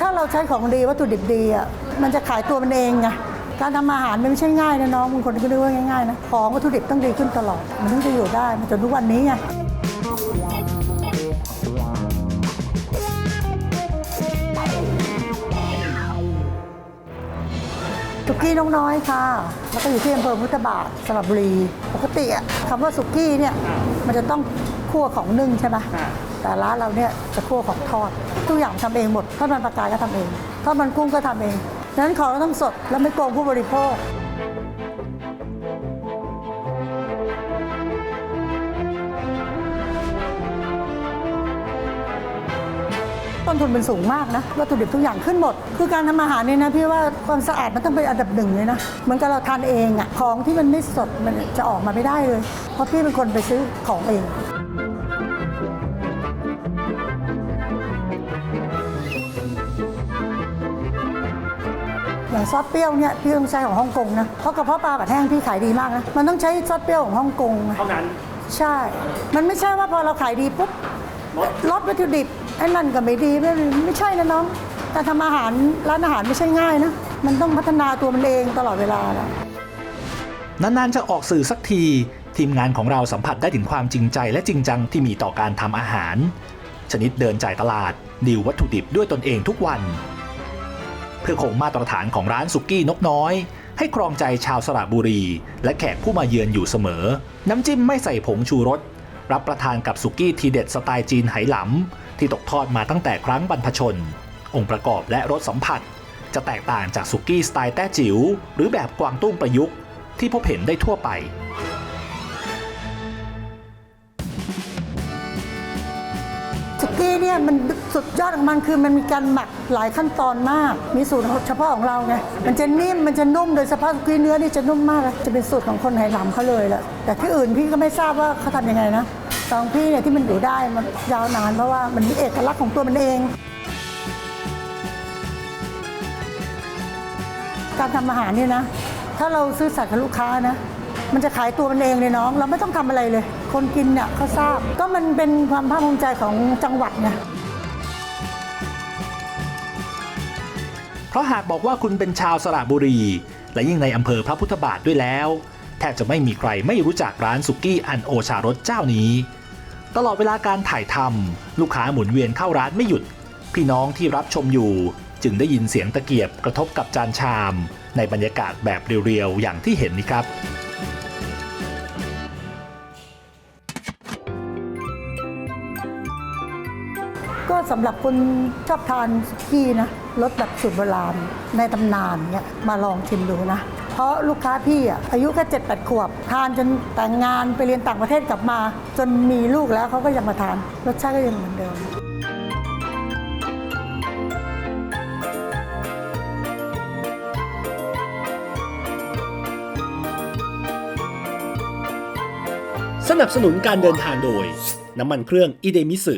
ถ้าเราใช้ของดีวัตถุดิบดีอะมันจะขายตัวมันเองไงการทำอาหารมันไม่ใช่ง่ายนะน้องบางคนก็นึกว่าง่ายๆนะของวัตถุดิบต้องดีขึ้นตลอด มันถึงจะอยู่ได้มาจนทุกวันนี้ไงสุกี้น้องน้อยค่ะ แล้วก็อยู่ที่อำเภอพุทธบาทสระบุรี ปกติอะคำว่าสุกี้เนี่ยมันจะต้องคั่วของนึ่งใช่ไหมแต่ร้านเราเนี่ยจะคั่วของทอด ทุกอย่างทำเองหมดทอดมันปลากายก็ทำเองทอดมันกุ้งก็ทำเองดังนั้นของเราต้องสดและไม่โกงผู้บริโภคต้นทุนมันสูงมากนะวัตถุดิบทุกอย่างขึ้นหมด คือการทำอาหารเนี่ยนะพี่ว่าความสะอาดมันต้องเป็นอันดับหนึ่งเลยนะเหมือนกับเราทานเองอะของที่มันไม่สดมันจะออกมาไม่ได้เลย เพราะพี่เป็นคนไปซื้อของเอง อย่างซอสเปรี้ยวเนี่ยพี่ต้องใช้ของฮ่องกงนะเพราะกระเพาะปลาแบบแห้งพี่ขายดีมากนะมันต้องใช้ซอสเปรี้ยวของฮ่องกงนะเท่านั้นใช่ มันไม่ใช่ว่าพอเราขายดีปุ๊บลดลดวัตถุดิบไอ้นั่นก็ไม่ดีไม่ไม่ใช่นะน้องการทำอาหารร้านอาหารไม่ใช่ง่ายนะมันต้องพัฒนาตัวมันเองตลอดเวลานะนานๆจะออกสื่อสักที ทีมงานของเราสัมผัสได้ถึงความจริงใจและจริงจังที่มีต่อการทำอาหาร ชนิดเดินจ่ายตลาดดีลวัตถุดิบด้วยตนเองทุกวันเพื่อคงมาตรฐานของร้านสุกี้นกน้อย ให้ครองใจชาวสระบุรี และแขกผู้มาเยือนอยู่เสมอ น้ำจิ้มไม่ใส่ผงชูรส รับประทานกับสุกี้ทีเด็ดสไตล์จีนไหหลำที่ตกทอดมาตั้งแต่ครั้งบรรพชน องค์ประกอบและรสสัมผัส จะแตกต่างจากสุกี้สไตล์แต้จิ๋วหรือแบบกวางตุ้งประยุกต์ที่พบเห็นได้ทั่วไป กี้เนี่ยมันสุดยอดของมันคือมันมีการหมักหลายขั้นตอนมาก มีสูตรเฉพาะของเราไง มันจะนิ่ม มันจะนุ่ม โดยเฉพาะสุกี้เนื้อนี่จะนุ่มมากเลยจะเป็นสูตรของคนไหหลำเขาเลยแหละ แต่ที่อื่นพี่ก็ไม่ทราบว่าเขาทำยังไงนะตของพี่เนี่ยที่มันอยู่ได้มันยาวนานเพราะว่ามันมีเอกลักษณ์ของตัวมันเอง การทำอาหารเนี่ยนะ ถ้าเราซื้อสัตย์กับลูกค้านะ มันจะขายตัวมันเองเลยน้อง เราไม่ต้องทำอะไรเลยคนกินเนี่ยเขาทราบ ก็มันเป็นความภาคภูมิใจของจังหวัดไงเพราะหากบอกว่าคุณเป็นชาวสระบุรี และยิ่งในอำเภอพระพุทธบาทด้วยแล้ว แทบจะไม่มีใครไม่รู้จักร้านสุกี้อันโอชารสเจ้านี้ ตลอดเวลาการถ่ายทำลูกค้าหมุนเวียนเข้าร้านไม่หยุด พี่น้องที่รับชมอยู่ จึงได้ยินเสียงตะเกียบกระทบกับจานชาม ในบรรยากาศแบบเรียวๆอย่างที่เห็นนี้ครับ ก็สำหรับคนชอบทานสุกี้นะรสแบบสูตรโบราณในตำนานเนี่ยมาลองชิมดูนะ เพราะลูกค้าพี่อะอายุแค่เจ็ดแปดขวบ ทานจนแต่งงานไปเรียนต่างประเทศกลับมา จนมีลูกแล้วเขาก็ยังมาทาน รสชาติก็ยังเหมือนเดิม สนับสนุนการเดินทางโดย น้ำมันเครื่องอีเดมิสึ